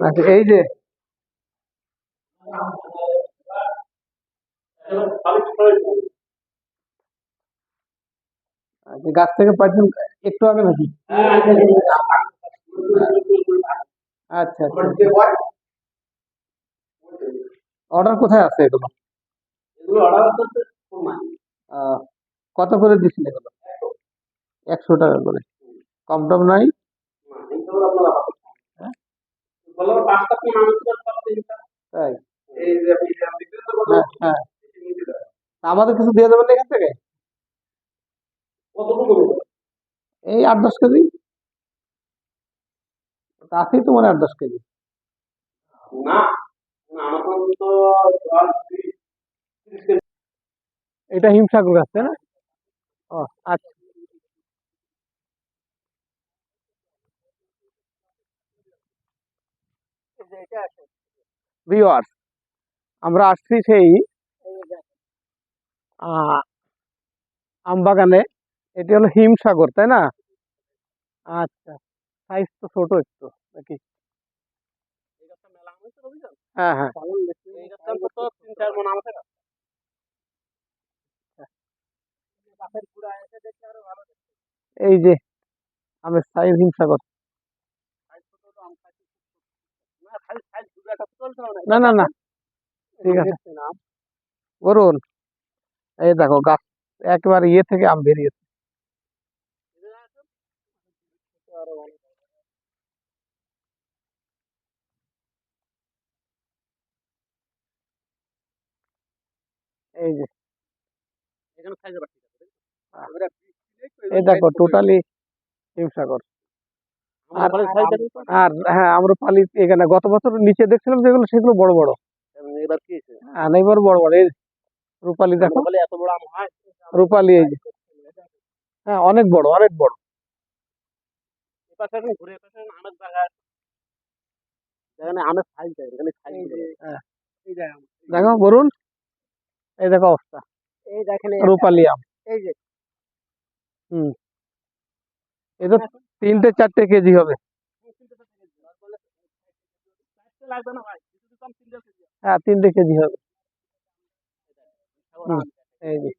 আচ্ছা এই যে আচ্ছা, গাছ থেকে পাচ্ছেন একটু আগে নাকি? আচ্ছা আচ্ছা। অর্ডার কোথায় আছে এগুলো? কত করে দিচ্ছেন একশো টাকা করে। কম টম নাই হ্যাঁ? তাই? হ্যাঁ হ্যাঁ। আমাদের কিছু দিয়ে দেবেন না এখান থেকে? এই আট দশ কেজি। তা আছেই তো মানে আট দশ কেজি। এটা হিমসাগর গাছ তাই না? ও আচ্ছা। ভিওয়ার্স আমরা আসছি সেই আমবাগানে। এটি হলো হিমসাগর, তাই না? আচ্ছা সাইজ তো ছোট একটু, নাকি? হ্যাঁ হ্যাঁ। এই যে, আমের সাইজ হিমসাগর। না না। না ঠিক আছে। বলুন। এই দেখো গাছ একেবারে ইয়ে থেকে আম বেরিয়েছে। এই যে। এই দেখো টোটালি হিমসাগর। আর আর হ্যাঁ আম্রপালি এখানে গত বছর নিচে দেখছিলাম যেগুলো সেগুলো বড় বড়। এবার কি হয়েছে? এবার বড় বড় এই রূপালি দেখো। এত বড় আম হয়? রূপালি এই হ্যাঁ অনেক বড় অনেক বড়। ঘুরে আমের জায়গা এখানে আমের সাইজ এখানে সাইজ হ্যাঁ। দেখো বলুন এই দেখো অবস্থা। এই দেখেন রূপালি আম। এই যে। হুম। এই তো তিনটে চারটে কেজি হবে। হ্যাঁ তিনটে কেজি হবে। এই যে।